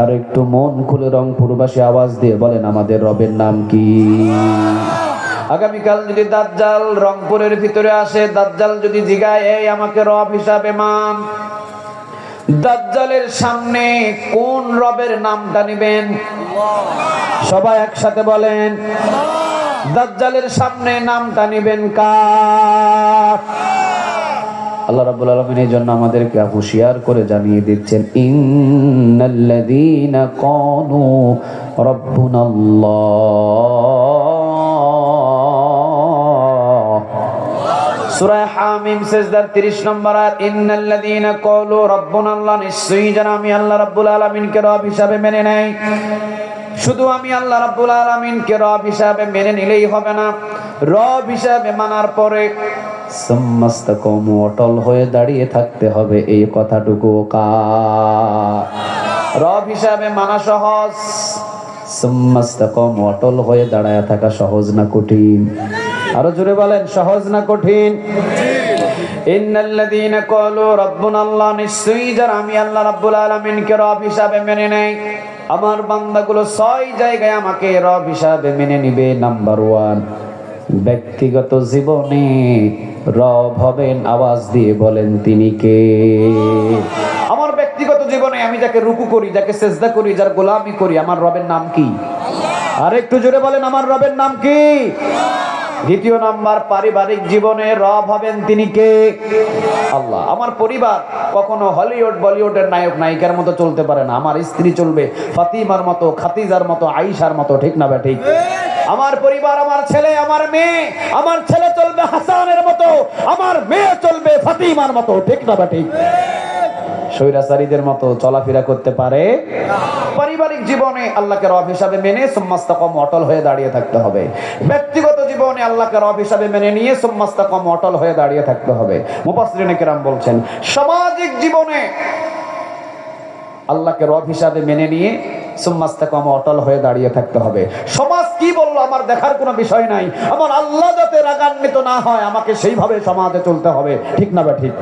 আর একটু মন খুলে রংপুরবাসী আওয়াজ দিয়ে বলেন, আমাদের রবের নাম কি? আগামীকাল যদি দাজ্জাল রংপুরের ভিতরে আসে, দাজ্জাল যদি জিগায়, এই আমাকে রব হিসাবে মান। দাজ্জালের সামনে কোন রবের নামটা নেবেন? সবাই একসাথে বলেন, দাজ্জালের সামনে নামটা নেবেন কার? আল্লাহ রাব্বুল আলামিন এই জন্য আমাদেরকে হুঁশিয়ার করে জানিয়ে দিচ্ছেন, ইন্নাল্লাযীনা ক্বালু রাব্বুনাল্লাহ। সূরা হামিম, সিজদার 30 নম্বর আয়াত, ইন্নাল্লাযীনা ক্বালু রাব্বুনাল্লাহ। নিশ্চয়ই যারা আমি আল্লাহ রাব্বুল আলামিনকে রব হিসাবে মেনে নেয় শুধু আমি আল্লাহ রাব্বুল আলামিনকে রব হিসাবে মেনে নিলেই হবে না। রব হিসাবে মানার পরে সমস্ত কম অটল হয়ে দাঁড়িয়ে থাকতে হবে এই কথাটুকু কা। রব হিসাবে মানা সহজ। সমস্ত কম অটল হয়ে দাঁড়ায় থাকা সহজ না কঠিন? আরও জোরে বলেন, সহজ না কঠিন? ইন্নাল্লাযীনা ক্বালু রাব্বুনা আল্লাহ নিশ্চয়ই যারা আমি আল্লাহ রাব্বুল আলামিনকে রব হিসাবে মেনে নেই আমার বান্দাগুলো ছয় জায়গায় আমাকে রব হিসাবে মেনে নিবে। নাম্বার ওয়ান ব্যক্তিগত জীবনে রব হবেন, আওয়াজ দিয়ে বলেন তিনি কে? আমার ব্যক্তিগত জীবনে আমি যাকে রুকু করি, যাকে সেজদা করি, যার গোলামি করি, আমার রবের নাম কি? আর একটু জোরে বলেন, আমার রবের নাম কি? দ্বিতীয় নাম্বার, পারিবারিক জীবনে রব হবেন তিনি কে? আল্লাহ। আমার পরিবার কখনো হলিউড, বলিউডের নায়ক, নায়িকার মতো চলতে পারে না। আমার স্ত্রী চলবে ফাতিমার মতো, খাতিজার মতো আইসার মতো, ঠিক না ঠিক আমার পরিবার, আমার ছেলে, আমার মেয়ে, আমার ছেলে চলবে হাসানের মতো, আমার মেয়ে চলবে ফাতিমার মতো, ঠিক না ঠিক স্বৈরাচারীদের মতো চলাফেরা করতে পারে। পারিবারিক জীবনে আল্লাহকে রব হিসাবে মেনে, সম্মাস্তাকম অটল হয়ে দাঁড়িয়ে থাকতে হবে। ব্যক্তিগত জীবনে আল্লাহকে রব হিসাবে মেনে নিয়ে সম্মাস্তাকম অটল হয়ে দাঁড়িয়ে থাকতে হবে। মুফাসসিরিনে কেরাম বলছেন, সামাজিক জীবনে আল্লাহকে রব হিসাবে মেনে নিয়ে সুম্মাস্তাকম অটল হয়ে দাঁড়িয়ে থাকতে হবে। সমাজ কি বলল আমার দেখার কোনো বিষয় নাই? আমার আল্লাহ যাতে রাগান্বিত না হয়, আমাকে সেইভাবে সমাজে চলতে হবে। ঠিক না বা ঠিক?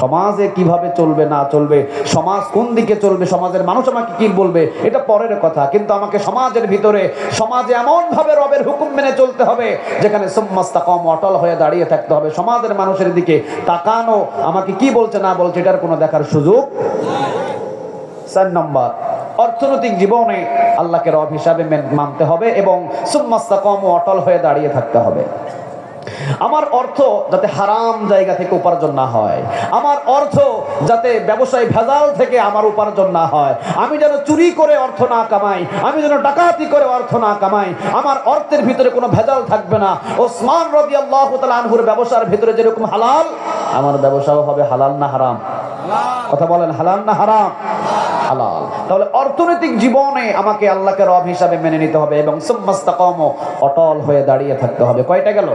সমাজে কীভাবে চলবে, না চলবে? সমাজ কোন দিকে চলবে? সমাজের মানুষ আমাকে কি বলবে? এটা পরের কথা। কিন্তু আমাকে সমাজের ভিতরে, সমাজে এমন ভাবে রবের হুকুম মেনে চলতে হবে, যেখানে সুম্মাস্তা কম অটল হয়ে দাঁড়িয়ে থাকতে হবে। সমাজের মানুষের দিকে তাকানো, আমাকে কি বলছে, না বলছে, এটার কোনো দেখার সুযোগ? চার নম্বর অর্থনৈতিক জীবনে আল্লাহকে রব হিসাবে মানতে হবে এবং সুম্মাস্তা কম অটল হয়ে দাঁড়িয়ে থাকতে হবে। আমার অর্থ যাতে হারাম জায়গা থেকে উপার্জন না হয়। আমার অর্থ যাতে ব্যবসায় ভেজাল থেকে আমার উপার্জন না হয়। আমি যেন চুরি করে অর্থ না কামাই আমি যেন ডাকাতি করে অর্থ না কামাই আমার অর্থের ভিতরে কোনো ভেজাল থাকবে না। ওসমান রবি আল্লাহ আনহুর ব্যবসার ভিতরে যেরকম হালাল আমার ব্যবসাও হবে হালাল না হারাম। কথা বলেন হালাল না হারাম? হালাল। তাহলে অর্থনৈতিক জীবনে আমাকে আল্লাহকে রব হিসাবে মেনে নিতে হবে এবং সুম্মাস্তাকম, অটল হয়ে দাঁড়িয়ে থাকতে হবে। কয়টা গেল?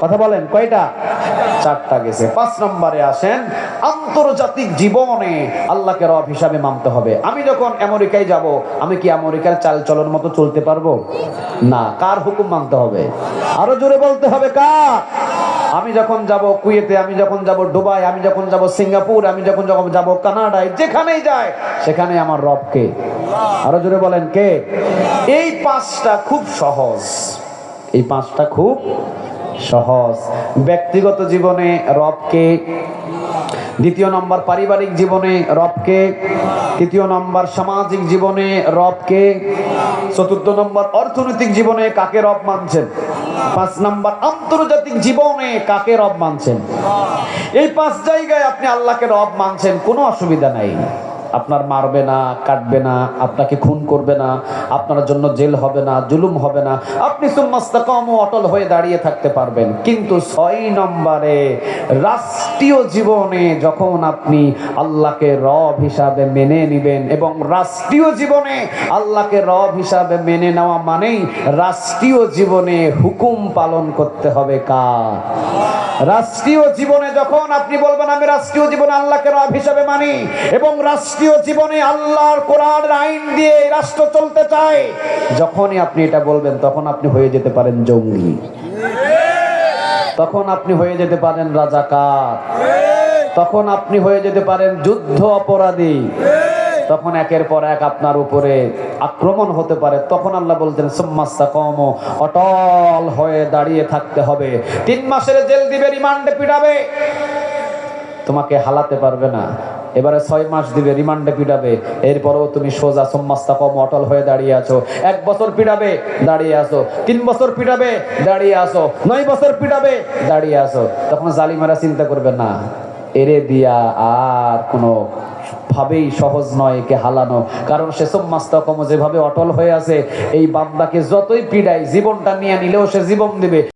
কথা বলেন, কয়টা? চারটা গেছে। পাঁচ নম্বরে আসেন, আন্তর্জাতিক জীবনে আল্লাহকে রব হিসাবে মানতে হবে। আমি যখন আমেরিকায় যাব, আমি কি আমেরিকার চাল চলন মতো চলতে পারব? না। কার হুকুম মানতে হবে? আরও জোরে বলতে হবে কার? আমি যখন যাব কুয়েতে, আমি যখন যাব ডুবাই আমি যখন যাব সিঙ্গাপুর, আমি যখন যখন যাব কানাডায়, যেখানেই যায়, সেখানে আমার রবকে আরও জোরে বলেন কে? এই পাঁচটা খুব সহজ। এই পাঁচটা খুব সহজ। ব্যক্তিগত জীবনে রবকে দ্বিতীয় নম্বর পারিবারিক জীবনে রবকে, তৃতীয় নম্বর সামাজিক জীবনে রবকে, চতুর্থ নম্বর অর্থনৈতিক জীবনে কাকে রব মানছেন? পাঁচ নম্বর আন্তর্জাতিক জীবনে কাকে রব মানছেন? এই পাঁচ জায়গায় আপনি আল্লাহকে রব মানছেন, কোনো অসুবিধা নাই। আপনার মারবে না, কাটবে না, আপনাকে খুন করবে না, আপনার জন্য জেল হবে না, জুলুম হবে না। আপনি সুম্মাস্তাকম, অটল হয়ে দাঁড়িয়ে থাকতে পারবেন। কিন্তু ছয় নম্বরে রাষ্ট্রীয় জীবনে যখন আপনি আল্লাহকে রব হিসাবে মেনে নেবেন এবং রাষ্ট্রীয় জীবনে আল্লাহকে রব হিসাবে মেনে নেওয়া মানেই রাষ্ট্রীয় জীবনে হুকুম পালন করতে হবে কার? রাষ্ট্রীয় জীবনে যখন আপনি বলবেন, আমি রাষ্ট্রীয় জীবনে আল্লাহকে রব হিসাবে মানি? এবং রাষ্ট্রীয় জীবনে আল্লাহর কোরআনের আইন দিয়ে রাষ্ট্র চলতে চায়, যখনই আপনি এটা বলবেন, তখন আপনি হয়ে যেতে পারেন জঙ্গি। তখন আপনি হয়ে যেতে পারেন রাজাকার। তখন আপনি হয়ে যেতে পারেন যুদ্ধ অপরাধী। তখন একের পর এক আপনার উপরে আক্রমণ হতে পারে। তখন আল্লাহ বলতেন সুম্মাস্তা কম অটল হয়ে দাঁড়িয়ে থাকতে হবে। তিন মাসের জেল দিবে, রিমান্ডে পিটাবে। তোমাকে হালাতে পারবে না। এবারে ছয় মাস দিবে, রিমান্ডে পিটাবে। এরপরেও তুমি সোজা সোম্মাস্তা কম অটল হয়ে দাঁড়িয়ে আছো। এক বছর পিটাবে, দাঁড়িয়ে আসো তিন বছর পিটাবে, দাঁড়িয়ে আসো নয় বছর পিটাবে, দাঁড়িয়ে আসো তখন জালিমারা চিন্তা করবে, না, এরে দিয়া আর কোনো ভাবেই সহজ নয় একে হালানো। কারণ সে সব কম যেভাবে অটল হয়ে আছে, এই বান্দাকে যতই পিড়াই জীবনটা নিয়ে নিলেও সে জীবন দিবে।